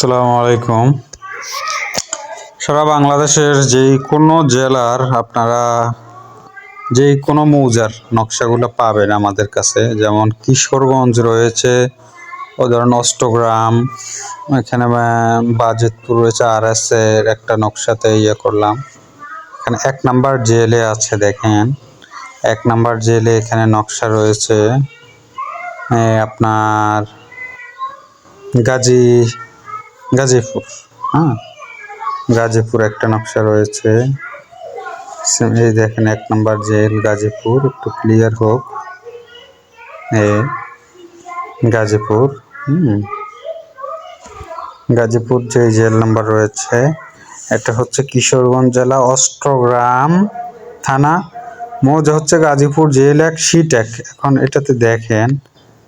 আসসালামু আলাইকুম। সারা বাংলাদেশের যেই কোনো জেলার আপনারা যেই কোনো মৌজার নকশাগুলো পাবেন আমাদের কাছে। যেমন কিশোরগঞ্জ রয়েছে, ও ধরুন অষ্টগ্রাম, এখানে বাজিতপুর রয়েছে আর এস এর একটা নকশাতে ইয়ে করলাম। এখানে এক নাম্বার জেলে আছে দেখেন। এক নাম্বার জেলে এখানে নকশা রয়েছে। আপনার গাজী গাজীপুর। হ্যাঁ। গাজীপুর একটা নকশা রয়েছে। এই দেখেন এক নম্বর জেল গাজীপুর একটু ক্লিয়ার হোক। এ গাজীপুর হুম। গাজীপুর যে জেল নাম্বার রয়েছে এটা হচ্ছে কিশোরগঞ্জ জেলা অষ্টগ্রাম থানা। মৌজা হচ্ছে গাজীপুর জেল এক সিট এক। এখন এটাতে দেখেন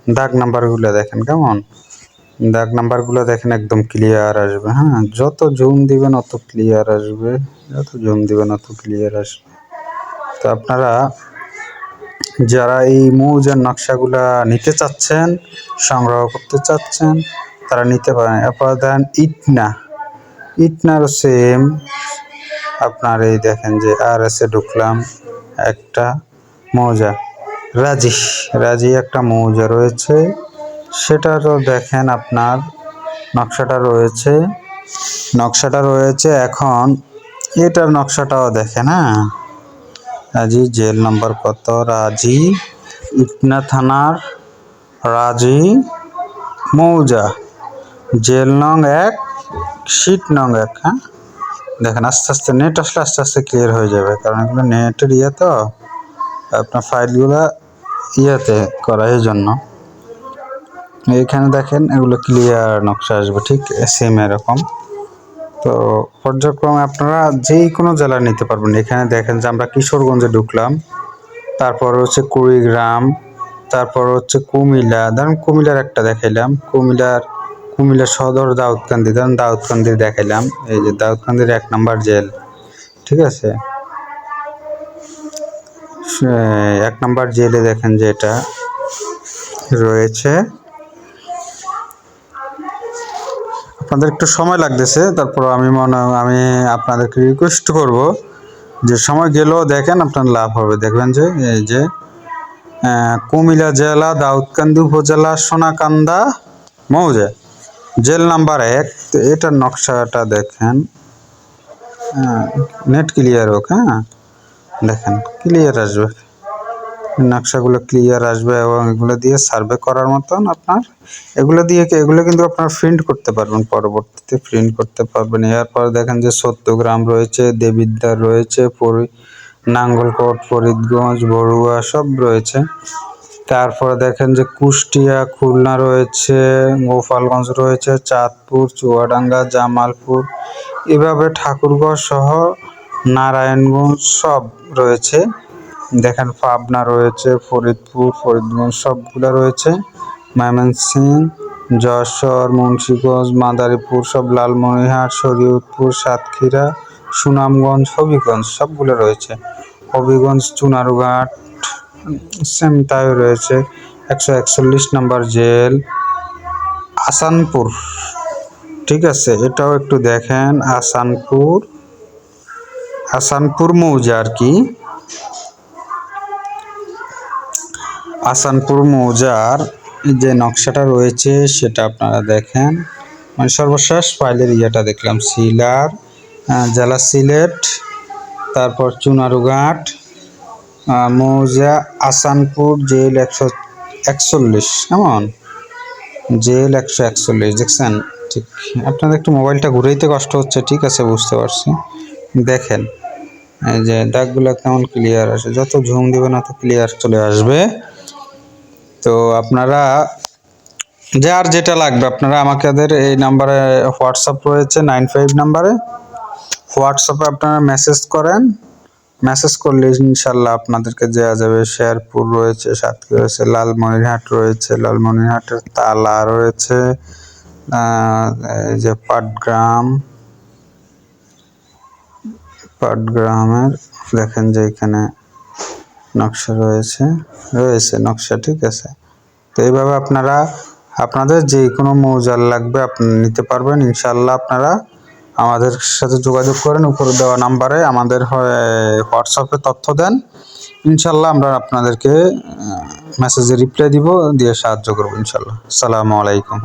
দাগ নাম্বারগুলো দেখেন কেমন? দাগ নাম্বারগুলো দেখেন একদম ক্লিয়ার আসবে হ্যাঁ? যত জুম দিবেন অত ক্লিয়ার আসবে, যত জুম দিবেন অত ক্লিয়ার আসবে। তো আপনারা যারা এই মৌজার নকশাগুলা নিতে চাচ্ছেন, সংগ্রহ করতে চাচ্ছেন, তারা নিতে পারেন। এরপর দেন ইটনা। ইটনারও সেম আপনার এই দেখেন যে আর এসে ঢুকলাম, একটা মৌজা। রাজি রাজি একটা মৌজা রয়েছে। সেটারও দেখেন আপনার, নকশাটা রয়েছে। নকশাটা রয়েছে এখন, এটার নকশাটাও দেখেন হ্যাঁ? রাজি, জেল নম্বর কত? রাজি, ইটনা থানার রাজি, মৌজা, জেল নং এক শীত নং এক হ্যাঁ? দেখেন, আস্তে আস্তে নেট আসলে আস্তে আস্তে ক্লিয়ার হয়ে যাবে, কারণ এগুলো নেটের ইয়ে তো, আপনার ফাইলগুলো ইয়েতে করা এই জন্য। এইখানে দেখেন, এগুলো ক্লিয়ার নকশা আসবে, ঠিক সেম এরকম। তো পর্যায়ক্রমে আপনারা যেই কোনো জেলা নিতে পারবেন। এখানে দেখেন যে আমরা কিশোরগঞ্জে ঢুকলাম, তারপর হচ্ছে কুড়িগ্রাম, তারপর হচ্ছে কুমিল্লা। ধরুন কুমিল্লার একটা দেখাইলাম, কুমিল্লার, কুমিল্লা সদর দাউদকান্দি, ধরুন দাউদকান্দি দেখাইলাম। এই যে দাউদকান্দির এক নাম্বার জেল, ঠিক আছে? এক নাম্বার জেলে দেখেন যে এটা রয়েছে। আপনাদের একটু সময় লাগতেছে তারপর আমি মনে আমি আপনাদেরকে রিকোয়েস্ট করব যে সময় গেলেও দেখেন আপনার লাভ হবে। দেখবেন যে এই যে আহ, কুমিল্লা জেলা দাউদকান্দি উপজেলা সোনাকান্দা মৌজা জেল নাম্বার এক তো এটার নকশাটা দেখেন। নেট ক্লিয়ার হোক হ্যাঁ? দেখেন ক্লিয়ার আসবে। নকশাগুলো ক্লিয়ার আসবে এবং এগুলো দিয়ে সার্ভে করার মতন আপনার, এগুলো দিয়ে এগুলো কিন্তু আপনার প্রিন্ট করতে পারবেন, পরবর্তীতে প্রিন্ট করতে পারবেন। এরপর দেখেন যে সত্যগ্রাম রয়েছে, দেবিদ্বার রয়েছে, পরি, নাঙ্গলকোট, ফরিদগঞ্জ, বড়ুয়া সব রয়েছে। তারপরে দেখেন যে কুষ্টিয়া, খুলনা রয়েছে, গোপালগঞ্জ রয়েছে, চাঁদপুর, চুয়াডাঙ্গা, জামালপুর, এভাবে ঠাকুরগড় সহ নারায়ণগঞ্জ সব রয়েছে। দেখেন পাবনা রয়েছে, ফরিদপুর, ফরিদগঞ্জ সবগুলো রয়েছে। ময়মনসিংহ যশোর, মুন্সিগঞ্জ, মাদারীপুর, সব লালমনিরহাট, শরীয়তপুর, সাতক্ষীরা, সুনামগঞ্জ, হবিগঞ্জ সবগুলো রয়েছে। হবিগঞ্জ, চুনারুঘাট, সেম তাই রয়েছে। একশো একচল্লিশ নম্বর জেল, আসানপুর, ঠিক আছে? এটাও একটু দেখেন, আসানপুর আসানপুর মৌজা আর কি। আসানপুর মৌজার যে নকশাটা রয়েছে, সেটা আপনারা দেখেন। মানে সর্বশেষ ফাইলের ইয়েটা দেখলাম, সিলার জেলা সিলেট, তারপর চুনারুঘাট মৌজা, আসানপুর, জেল একশো একচল্লিশ, কেমন? জেল একশো একচল্লিশ, দেখছেন? ঠিক, আপনাদের একটু মোবাইলটা ঘুরাইতে কষ্ট হচ্ছে, ঠিক আছে, বুঝতে পারছি। দেখেন, এই যে দাগগুলো কেমন ক্লিয়ার আসে, যত ঝুম দিবেন অত ক্লিয়ার চলে আসবে। তো আপনারা যার যেটা লাগবে, আপনারা আমাদের এই নাম্বারে হোয়াটসঅ্যাপ রয়েছে, নাইন ফাইভ নাম্বারে। হোয়াটসঅ্যাপে আপনারা মেসেজ করেন। মেসেজ করলে ইনশাল্লাহ আপনাদেরকে দেওয়া যাবে। শেরপুর রয়েছে, সাতক্ষীরা রয়েছে, লালমনিরহাট রয়েছে লালমনিরহাটের তালা রয়েছে যে পাটগ্রাম, পাটগ্রামের, দেখেন যে এখানে নকশা রয়েছে রয়েছে নকশা, ঠিক আছে? তো এইভাবে আপনারা, আপনাদের যে কোনো মৌজার লাগবে আপনি নিতে পারবেন। ইনশাল্লাহ আপনারা আমাদের সাথে যোগাযোগ করেন, উপরে দেওয়া নাম্বারে আমাদের হোয়াটসঅ্যাপে তথ্য দেন। ইনশাল্লাহ আমরা আপনাদেরকে মেসেজে রিপ্লাই দিব, দিয়ে সাহায্য করব ইনশাল্লাহ আসসালামু আলাইকুম।